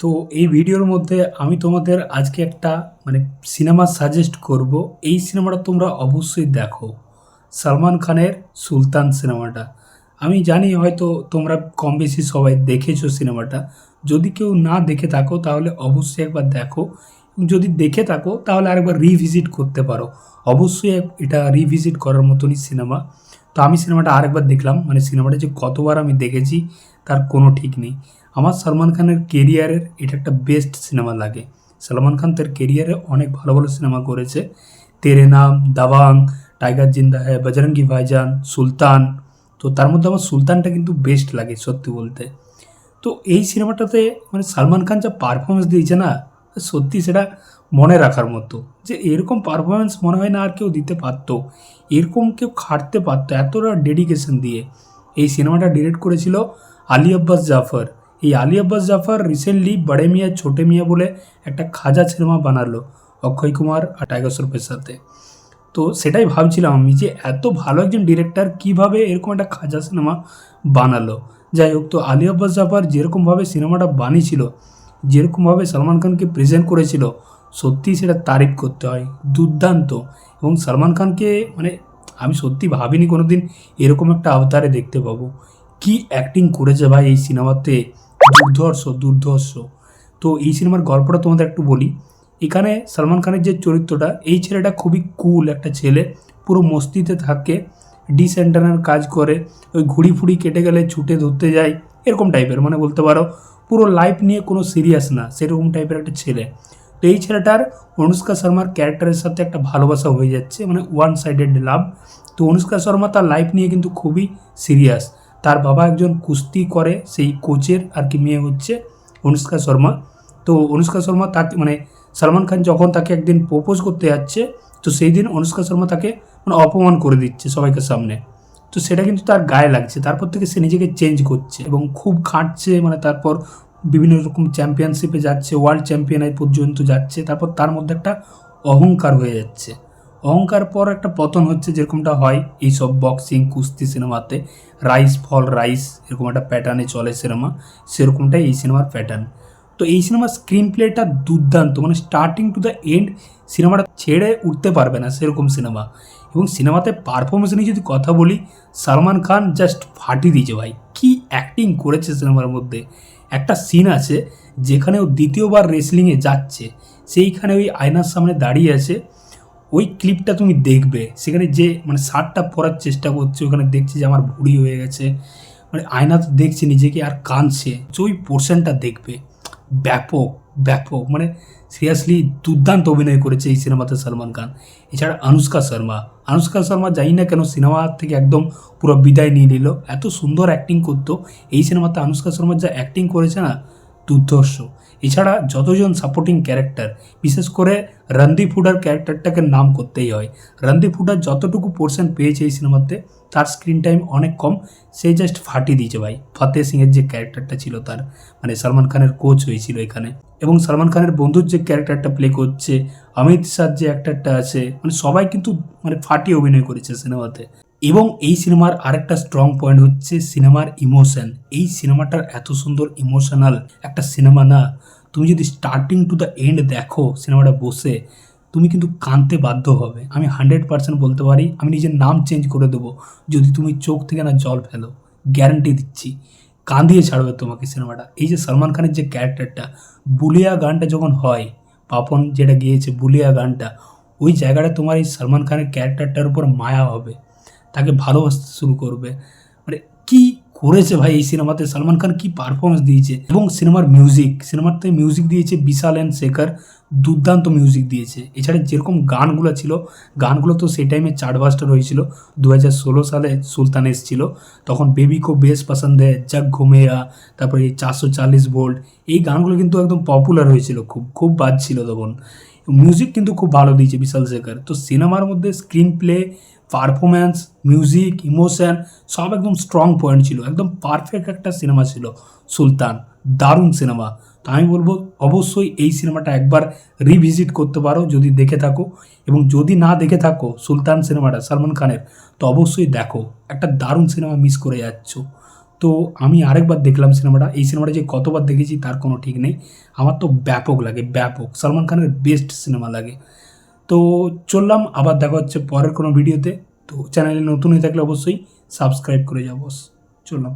তো এই ভিডিওর মধ্যে আমি তোমাদের আজকে একটা মানে সিনেমা সাজেস্ট করব। এই সিনেমাটা তোমরা অবশ্যই দেখো। সালমান খানের সুলতান সিনেমাটা। আমি জানি হয়তো তোমরা কম বেশি সবাই দেখেছ সিনেমাটা। যদি কেউ না দেখে থাকো, তাহলে অবশ্যই একবার দেখো। যদি দেখে থাকো, তাহলে আরেকবার রিভিজিট করতে পারো। অবশ্যই এটা রিভিজিট করার মতনই সিনেমা তো আমি সিনেমাটা আরেকবার দেখলাম। মানে সিনেমাটা যে কতবার আমি দেখেছি তার কোনো ঠিক নেই। আমার সলমান খানের কেরিয়ারের এটা একটা বেস্ট সিনেমা লাগে। সলমান খান তার কেরিয়ারে অনেক ভালো ভালো সিনেমা করেছে। তেরে নাম, দাবাং, টাইগার জিন্দা হ্যায় বজরঙ্গি ভাইজান, সুলতান। তো তার মধ্যে আমার সুলতানটা কিন্তু বেস্ট লাগে সত্যি বলতে। তো এই সিনেমাটাতে মানে সালমান খান যা পারফরমেন্স দিয়েছে না, সত্যি সেটা মনে রাখার মতো। যে এরকম পারফরমেন্স মনে হয় না আর কেউ দিতে পারতো। এরকম কেউ খাটতে পারতো, এতটা ডেডিকেশন দিয়ে। এই সিনেমাটা ডিরেক্ট করেছিল আলী আব্বাস জাফর। এই আলী আব্বাস জাফর রিসেন্টলি বড়ে মিয়া, ছোটে মিয়া বলে একটা খাজা সিনেমা বানালো অক্ষয় কুমার আর টাইগার শ্রফের সাথে। তো সেটাই ভাবছিলাম আমি যে এত ভালো একজন ডিরেক্টর কীভাবে এরকম একটা খাজা সিনেমা বানালো? যাই হোক, তো আলী আব্বাস জাফর যেরকমভাবে সিনেমাটা বানিয়েছিল, যেরকমভাবে সলমান খানকে প্রেজেন্ট করেছিল সত্যি সেটা তারিফ করতে হয়, দুর্দান্ত। এবং সলমান খানকে মানে আমি সত্যি ভাবিনি কোনো দিন এরকম একটা অবতারে দেখতে পাবো। কি অ্যাক্টিং করেছে ভাই এই সিনেমাতে? দুর্ধর্ষ দুর্ধর্ষ। তো এই সিনেমার গল্পটা তোমাদের একটু বলি। এখানে সলমান খানের যে চরিত্রটা, এই ছেলেটা খুবই কুল একটা ছেলে। পুরো মস্তিতে থাকে ডিসেন্টারের কাজ করে, ওই ঘুড়ি ফুড়ি কেটে গেলে ছুটে ধরতে যায়, এরকম টাইপের মানে বলতে পারো। পুরো লাইফ নিয়ে কোনো সিরিয়াস না, সেরকম টাইপের একটা ছেলে। তো এই ছেলেটার অনুষ্কা শর্মার ক্যারেক্টারের সাথে একটা ভালোবাসা হয়ে যাচ্ছে মানে ওয়ান সাইডেড লাভ তো অনুষ্কা শর্মা তার লাইফ নিয়ে কিন্তু খুবই সিরিয়াস তার বাবা একজন কুস্তি করে, সেই কোচের আর কি মেয়ে হচ্ছে অনুষ্কা শর্মা। তো অনুষ্কা শর্মা তাকে মানে সলমান খান যখন তাকে একদিন প্রপোজ করতে যাচ্ছে, তো সেই দিন অনুষ্কা শর্মা তাকে মানে অপমান করে দিচ্ছে সবাইকে সামনে। তো সেটা কিন্তু তার গায়ে লাগছে, তারপর থেকে সে নিজেকে চেঞ্জ করছে এবং খুব খাটছে মানে তারপর বিভিন্ন রকম চ্যাম্পিয়নশিপে যাচ্ছে ওয়ার্ল্ড চ্যাম্পিয়ন পর্যন্ত যাচ্ছে, তারপর তার মধ্যে একটা অহংকার হয়ে যাচ্ছে। অহংকার পর একটা পতন হচ্ছে যেরকমটা হয় এই সব বক্সিং কুস্তি সিনেমাতে রাইস ফল রাইস এরকম একটা প্যাটার্নে চলে সিনেমা সেরকমটাই এই সিনেমার প্যাটার্ন তো এই সিনেমার স্ক্রিন প্লেটা দুর্দান্ত মানে স্টার্টিং টু দ্য এন্ড সিনেমাটা ছেড়ে উঠতে পারবে না সেরকম সিনেমা এবং সিনেমাতে পারফরমেন্স নিয়ে যদি কথা বলি, সালমান খান জাস্ট ফাটিয়ে দিয়েছে ভাই। কি অ্যাক্টিং করেছে সিনেমার মধ্যে? একটা সিন আছে, যেখানে ও দ্বিতীয়বার রেসলিংয়ে যাচ্ছে। সেইখানে ওই আয়নার সামনে দাঁড়িয়ে আছে। ওই ক্লিপটা তুমি দেখবে। সেখানে যে মানে শার্টটা পরার চেষ্টা করছে, ওখানে দেখছে যে আমার ভুড়ি হয়ে গেছে। মানে আয়না তো দেখছে নিজেকে আর কাঁদছে। যে ওই পোর্শনটা দেখবে। ব্যাপক ব্যাপক। মানে সিরিয়াসলি দুর্দান্ত অভিনয় করেছে এই সিনেমাতে সলমান খান। এছাড়া আনুষ্কা শর্মা। আনুষ্কা শর্মা জানি না কেন সিনেমা থেকে একদম পুরো বিদায় নিয়ে নিল। এত সুন্দর অ্যাক্টিং করতো। এই সিনেমাতে আনুষ্কা শর্মার যা অ্যাক্টিং করেছে না, দুর্ধর্ষ। এছাড়া যতজন সাপোর্টিং ক্যারেক্টার বিশেষ করে রণদীপ হুডার ক্যারেক্টারটাকে নাম করতেই হয়। রণদীপ হুডার যতটুকু পোর্শন পেয়েছে এই সিনেমাতে তার স্ক্রিন টাইম অনেক কম। সে জাস্ট ফাটিয়ে দিয়েছে ভাই। ফতেহ সিংয়ের যে ক্যারেক্টারটা ছিল তার মানে সলমান খানের কোচ হয়েছিল এখানে। এবং সলমান খানের বন্ধুর যে ক্যারেক্টারটা প্লে করছে অমিত শাহ যে অ্যাক্টারটা আছে মানে সবাই কিন্তু মানে ফাটিয়ে অভিনয় করেছে সিনেমাতে এবং এই সিনেমার আরেকটা স্ট্রং পয়েন্ট হচ্ছে সিনেমার ইমোশন এই সিনেমাটার এত সুন্দর ইমোশনাল একটা সিনেমা না, তুমি যদি স্টার্টিং টু দ্য এন্ড দেখো সিনেমাটা বসে, তুমি কিন্তু কাঁদতে বাধ্য হবে। আমি হান্ড্রেড পার্সেন্ট বলতে পারি, আমি নিজের নাম চেঞ্জ করে দেবো, যদি তুমি চোখ থেকে না জল ফেলো গ্যারান্টি দিচ্ছি, কাঁদিয়ে ছাড়বে তোমাকে সিনেমাটা এই যে সলমান খানের যে ক্যারেক্টারটা বুলিয়া গানটা যখন হয়, পাপন যেটা গিয়েছে বুলিয়া গানটা, ওই জায়গাটা তোমার এই সলমান খানের ক্যারেক্টারটার উপর মায়া হবে। তাকে ভালোবাসতে শুরু করবে। মানে কি করেছে ভাই এই সিনেমাতে? সালমান খান কি পারফরমেন্স দিয়েছে? এবং সিনেমার মিউজিক সিনেমাতে মিউজিক দিয়েছে বিশাল অ্যান্ড শেখর। দুর্দান্ত মিউজিক দিয়েছে। এছাড়া যেরকম গানগুলো ছিল, গানগুলো তো সেই টাইমে চার্টবাস্টার হয়েছিল। দু হাজার ষোলো সালে সুলতান এসেছিল। তখন বেবি কো বেশ পছন্দ है জগ ঘুমেয়া তারপরে এই চারশো চাল্লিশ ভোল্ট এই গানগুলো কিন্তু একদম পপুলার হয়েছিল। খুব খুব বাজছিল তখন। মিউজিক কিন্তু খুব ভালো দিয়েছে বিশাল শেখর। তো সিনেমার মধ্যে screenplay performance music emotion সব একদম স্ট্রং পয়েন্ট ছিল। একদম পারফেক্ট একটা সিনেমা ছিল সুলতান। দারুণ সিনেমা। তো আমি বলব, অবশ্যই এই সিনেমাটা একবার রিভিজিট করতে পারো যদি দেখে থাকো। এবং যদি না দেখে থাকো সুলতান সিনেমাটা, সলমান খানের, তো অবশ্যই দেখো। একটা দারুণ সিনেমা মিস করে যাচ্ছ। তো আমি আরেকবার দেখলাম সিনেমাটা। এই সিনেমাটা যে কতবার দেখেছি তার কোনো ঠিক নেই। আমার তো ব্যাপক লাগে, ব্যাপক। সালমান খানের বেস্ট সিনেমা লাগে। তো চললাম, আবার দেখা হচ্ছে পরের কোনো ভিডিওতে তো। চ্যানেলে নতুন হয়ে থাকলে অবশ্যই সাবস্ক্রাইব করে যাব চললাম।